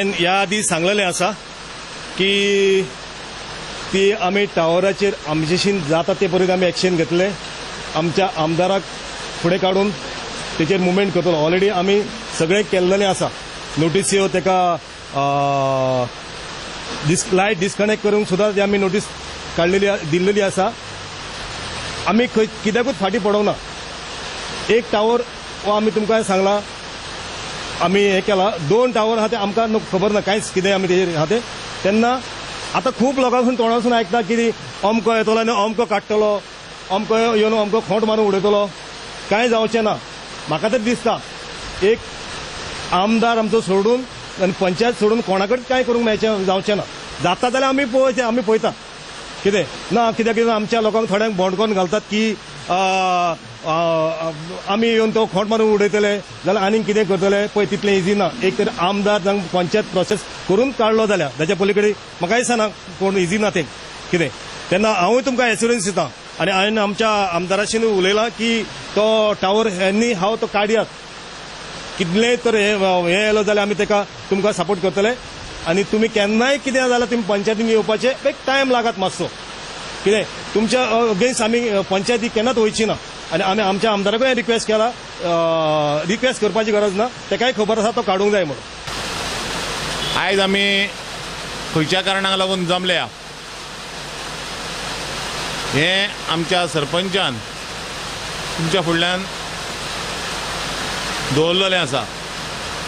ह्या आधी सांगलेलें आसा की ती आमी टावराचेर आमचेशीन जाता ते पर्यंत आमी एक्शन घेतले. आमच्या आमदाराक फुडें काडून तेचेर मुवमेंट करतलो ऑलरेडी आमी सगळें केल्लेलें आसा नोटीस्यो तेका डिस लायट डिस्कनेक्ट करूंक सुद्दां ती आमी नोटीस काडलेली दिल्लेली आसा आमी खंय कित्याकूच फाटीं पडोवना ना एक टावर हो आमी तुमकां सांगला आमी हें केलां. दोन टावर हा ते आमकां खबर ना कांयच कितें आमी तेजेर आहा ते तेन्ना आतां खूब लोकांसून तोंडासून आयकता की अमको येतलो आनी अमको काडटलो अमको येवन अमको खोंट मारून उडयतलो कांय जावचें ना? म्हाका तरी दिसता. एक आमदार आमचो सोडून आनी पंचायत सोडून कोणाकडेच कांय करूंक मेळचें जावचें ना? जाता जाल्यार आमी पळोवचें आमी पळयता कितें? ना कित्याक कितें? आमच्या लोकांक थोड्यांक भोंडकोन घालतात की आमी येवन तो खोट मारून उडयतले जाल्यार आनीक कितें करतले पळय तितलें इजी ना एक तर आमदार जावं पंचायत प्रोसेस करून काडलो जाल्यार ताच्या पलीकडे म्हाका दिसना कोण इजी ना तें कितें तेन्ना हांवूय तुमकां एश्युरन्स दितां आनी हांवें आमच्या आमदाराशीन उलयलां की तो टावर ह्यांनी हांव तो काडयात कितलेंय तर हे हे येयलो जाल्यार आमी तेका तुमकां सपोर्ट करतले आनी तुमी केन्नाय कितें जाल्यार तुमी पंचायतीन येवपाचे एक टायम लागत मातसो कितें तुमच्या अगेन्स्ट आमी अ, पंचायती केन्नाच वयची ना. आनी आमी आमच्या आमदाराकडे रिक्वेस्ट केला रिक्वेस्ट करपाची गरज ना तेकाय खबर आसा तो काडूंक जाय म्हणून. आयज आमी खंयच्या कारणाक लागून जमल्या. हें आमच्या सरपंचान तुमच्या फुडल्यान दवरलेलें आसा.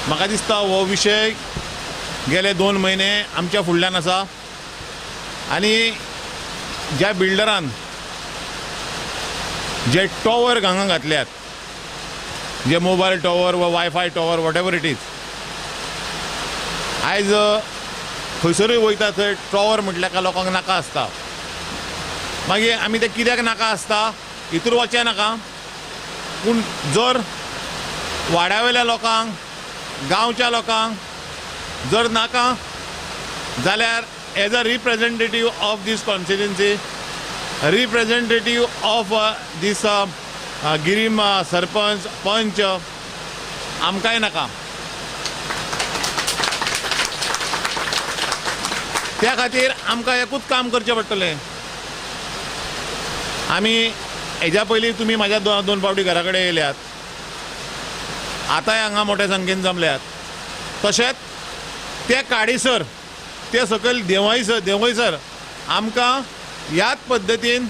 म्हाका दिसता हो विशय गेले दोन म्हयने आमच्या फुडल्यान आसा. आनी ज्या बिल्डरान जे टॉवर हांगा घातल्यात जे मोबायल टॉवर वा wifi tower whatever it is आयज खंयसरूय वयता थंय टॉवर म्हटल्यार काय लोकांक नाका आसता मागीर आमी ते कित्याक नाका आसता हितूर वचें नाका. पूण जर वाड्यावेल्या लोकांक गांवच्या लोकांक जर नाका जाल्यार as a representative of this constituency representative of this Guirim uh, sarpanch panch आमकांय नाका त्या खातीर आमकां एकूच काम करचें पडटलें. आमी हेज्या पयलीं तुमी म्हाज्या दो दोन फावटी घरा कडेन येयल्यात आतांय हांगा मोठ्या संख्येन जमल्यात. तशेंच ते काडीसर ते सकयल देवयसर देवयसर आमकां ह्याच पद्दतीन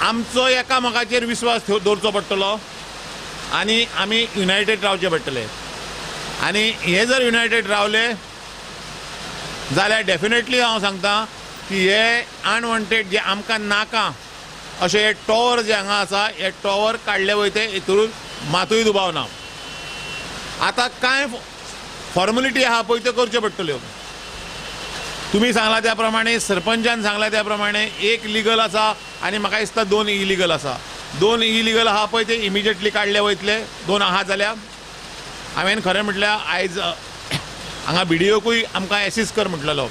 आमचो एकामेकाचेर विस्वास ठेव- दवरचो पडटलो आनी आमी युनायटेड रावचे पडटले. आनी हे जर युनायटेड रावले जाल्यार डेफिनेटली हांव सांगता की हे अनवॉन्टेड जे आमकां नाका अशे हे टॉवर जे हांगा आसा हे टॉवर काडले वयते हितून मातूय दुबाव ना. आतां कांय फॉर्मेलिटी आहा पळय त्यो करच्यो पडटल्यो. तुमी सांगला त्या प्रमाणे सरपंचान सांगला त्या प्रमाणे एक लिगल आसा आनी म्हाका दिसता दोन इलिगल आसा दोन इलिगल आहा पळय ते इमिजिएटली काडले वयतले दोन आहा जाल्यार हांवें खरें म्हटल्यार आयज हांगा बिडियोकूय आमकां एसीस कर म्हटलेलो.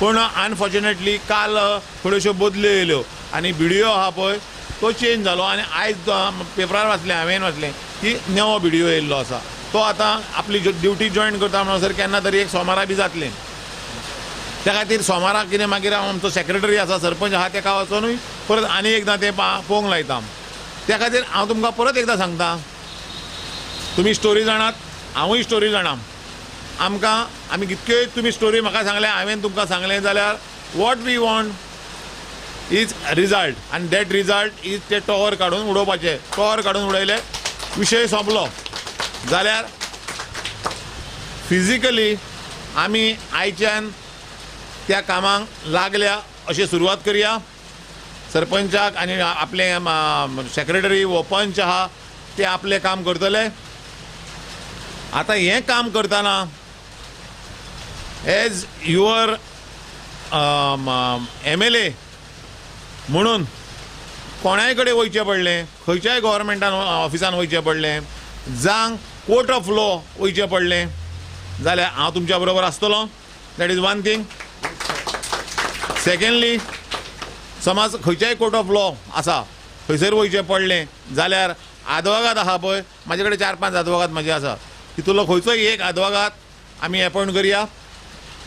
पूण अनफॉर्च्युनेटली काल थोड्योश्यो बदल्यो येयल्यो आनी बिडियो आहा पळय तो चेंज जालो आनी आयज पेपरार वाचलें हांवें वाचलें की नवो बिडियो येयल्लो आसा तो आतां आपली ड्युटी जॉयन करता म्हणसर केन्ना तरी एक सोमारा बी जातलें. त्या खातीर सोमाराक कितें मागीर हांव आमचो सेक्रेटरी आसा सरपंच आहा तेका वचोनूय परत आनी एकदां तें पळोवंक लायता. त्या खातीर हांव तुमकां परत एकदां सांगता. तुमी स्टोरी जाणात हांवूय स्टोरी जाणा आमकां आमी कितक्योय तुमी स्टोरी म्हाका सांगल्या हांवें तुमकां सांगलें जाल्यार what we want is result आनी दॅट रिजल्ट इज ते टॉवर काडून उडोवपाचे. टॉवर काडून उडयले विशय सोंपलो. जाल्यार फिजिकली आमी आयच्यान त्या कामांक लागल्या अशी सुरवात करया. सरपंचाक आनी आपले सेक्रेटरी वो पंच आहा ते आपले काम करतले. आतां हें काम करतना as your M L A म्हणून कोणाय कडेन वयचें पडलें खंयच्याय गव्हर्मेंटान ऑफिसान वयचें पडलें जावं कोर्ट ऑफ लॉ वयचें पडलें. जाल्यार हांव तुमच्या बरोबर आसतलो that is one thing secondly समज खंयच्याय कोर्ट ऑफ लॉ आसा थंयसर वयचें पडलें जाल्यार आदवोगाद आहा पळय म्हाजे कडेन चार पांच आदवोगाद म्हाजे आसा. तितूंतलो खंयचोय एक आदवोगाद आमी एपॉयंट करया.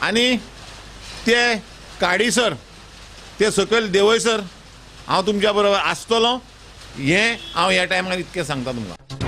आनी ते काडीसर ते सकयल देवयसर हांव तुमच्या बरोबर आसतलों हें हांव ह्या टायमार इतकें सांगता तुमकां.